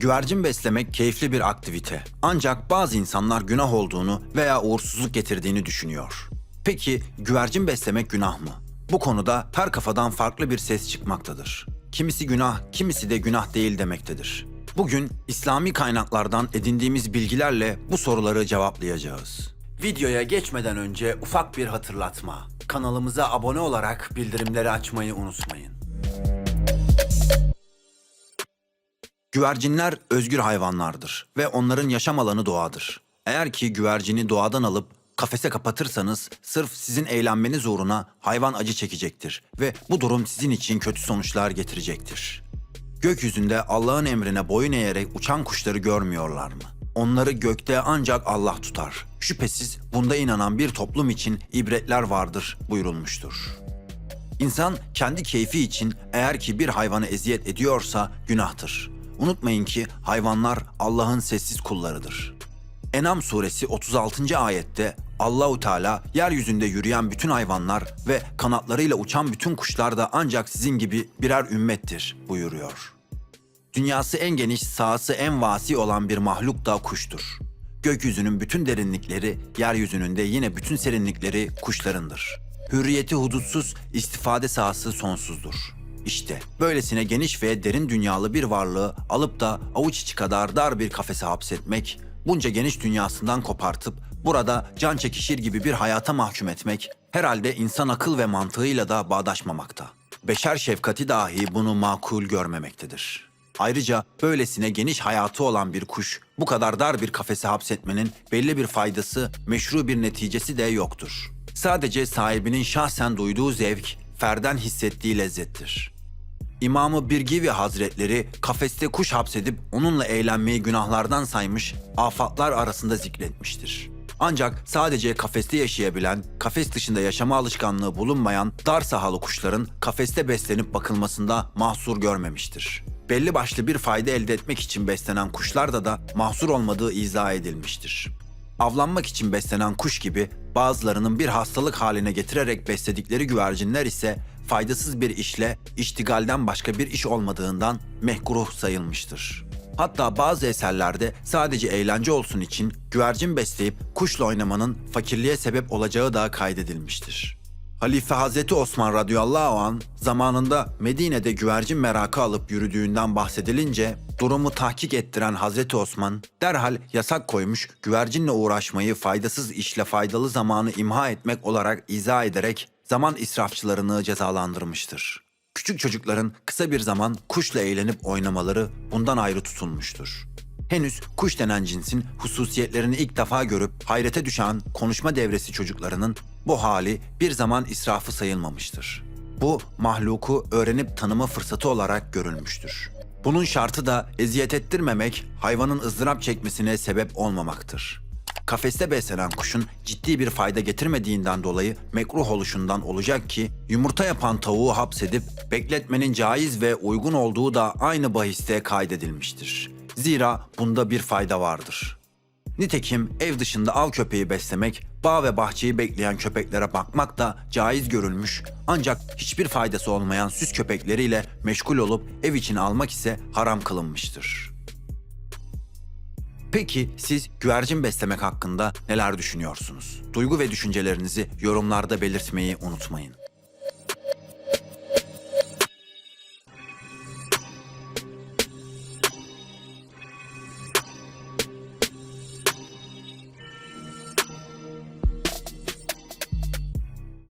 Güvercin beslemek keyifli bir aktivite. Ancak bazı insanlar günah olduğunu veya uğursuzluk getirdiğini düşünüyor. Peki güvercin beslemek günah mı? Bu konuda her kafadan farklı bir ses çıkmaktadır. Kimisi günah, kimisi de günah değil demektedir. Bugün İslami kaynaklardan edindiğimiz bilgilerle bu soruları cevaplayacağız. Videoya geçmeden önce ufak bir hatırlatma. Kanalımıza abone olarak bildirimleri açmayı unutmayın. Güvercinler özgür hayvanlardır ve onların yaşam alanı doğadır. Eğer ki güvercini doğadan alıp kafese kapatırsanız sırf sizin eğlenmeniz uğruna hayvan acı çekecektir ve bu durum sizin için kötü sonuçlar getirecektir. Gökyüzünde Allah'ın emrine boyun eğerek uçan kuşları görmüyorlar mı? Onları gökte ancak Allah tutar. Şüphesiz bunda inanan bir toplum için ibretler vardır buyurulmuştur. İnsan kendi keyfi için eğer ki bir hayvanı eziyet ediyorsa günahtır. Unutmayın ki hayvanlar Allah'ın sessiz kullarıdır. Enam suresi 36. ayette Allahu Teala yeryüzünde yürüyen bütün hayvanlar ve kanatlarıyla uçan bütün kuşlar da ancak sizin gibi birer ümmettir buyuruyor. Dünyası en geniş, sahası en vasi olan bir mahluk da kuştur. Gökyüzünün bütün derinlikleri, yeryüzünün de yine bütün serinlikleri kuşlarındır. Hürriyeti hudutsuz, istifade sahası sonsuzdur. İşte böylesine geniş ve derin dünyalı bir varlığı alıp da avuç içi kadar dar bir kafese hapsetmek, bunca geniş dünyasından kopartıp burada can çekişir gibi bir hayata mahkum etmek herhalde insan akıl ve mantığıyla da bağdaşmamakta. Beşer şefkati dahi bunu makul görmemektedir. Ayrıca böylesine geniş hayatı olan bir kuş bu kadar dar bir kafese hapsetmenin belli bir faydası, meşru bir neticesi de yoktur. Sadece sahibinin şahsen duyduğu zevk, ferden hissettiği lezzettir. İmamı Birgivi Hazretleri kafeste kuş hapsedip onunla eğlenmeyi günahlardan saymış, afatlar arasında zikretmiştir. Ancak sadece kafeste yaşayabilen, kafes dışında yaşama alışkanlığı bulunmayan dar sahalı kuşların kafeste beslenip bakılmasında mahsur görmemiştir. Belli başlı bir fayda elde etmek için beslenen kuşlarda da mahsur olmadığı izah edilmiştir. Avlanmak için beslenen kuş gibi bazılarının bir hastalık haline getirerek besledikleri güvercinler ise faydasız bir işle iştigalden başka bir iş olmadığından mehkuruh sayılmıştır. Hatta bazı eserlerde sadece eğlence olsun için güvercin besleyip kuşla oynamanın fakirliğe sebep olacağı da kaydedilmiştir. Halife Hazreti Osman radıyallahu an zamanında Medine'de güvercin merakı alıp yürüdüğünden bahsedilince durumu tahkik ettiren Hazreti Osman derhal yasak koymuş güvercinle uğraşmayı faydasız işle faydalı zamanı imha etmek olarak izah ederek zaman israfçılarını cezalandırmıştır. Küçük çocukların kısa bir zaman kuşla eğlenip oynamaları bundan ayrı tutulmuştur. Henüz kuş denen cinsin hususiyetlerini ilk defa görüp hayrete düşen konuşma devresi çocuklarının bu hali bir zaman israfı sayılmamıştır. Bu mahluku öğrenip tanıma fırsatı olarak görülmüştür. Bunun şartı da eziyet ettirmemek, hayvanın ızdırap çekmesine sebep olmamaktır. Kafeste beslenen kuşun ciddi bir fayda getirmediğinden dolayı mekruh oluşundan olacak ki yumurta yapan tavuğu hapsedip bekletmenin caiz ve uygun olduğu da aynı bahiste kaydedilmiştir. Zira bunda bir fayda vardır. Nitekim ev dışında av köpeği beslemek, bağ ve bahçeyi bekleyen köpeklere bakmak da caiz görülmüş ancak hiçbir faydası olmayan süs köpekleriyle meşgul olup ev için almak ise haram kılınmıştır. Peki siz güvercin beslemek hakkında neler düşünüyorsunuz? Duygu ve düşüncelerinizi yorumlarda belirtmeyi unutmayın.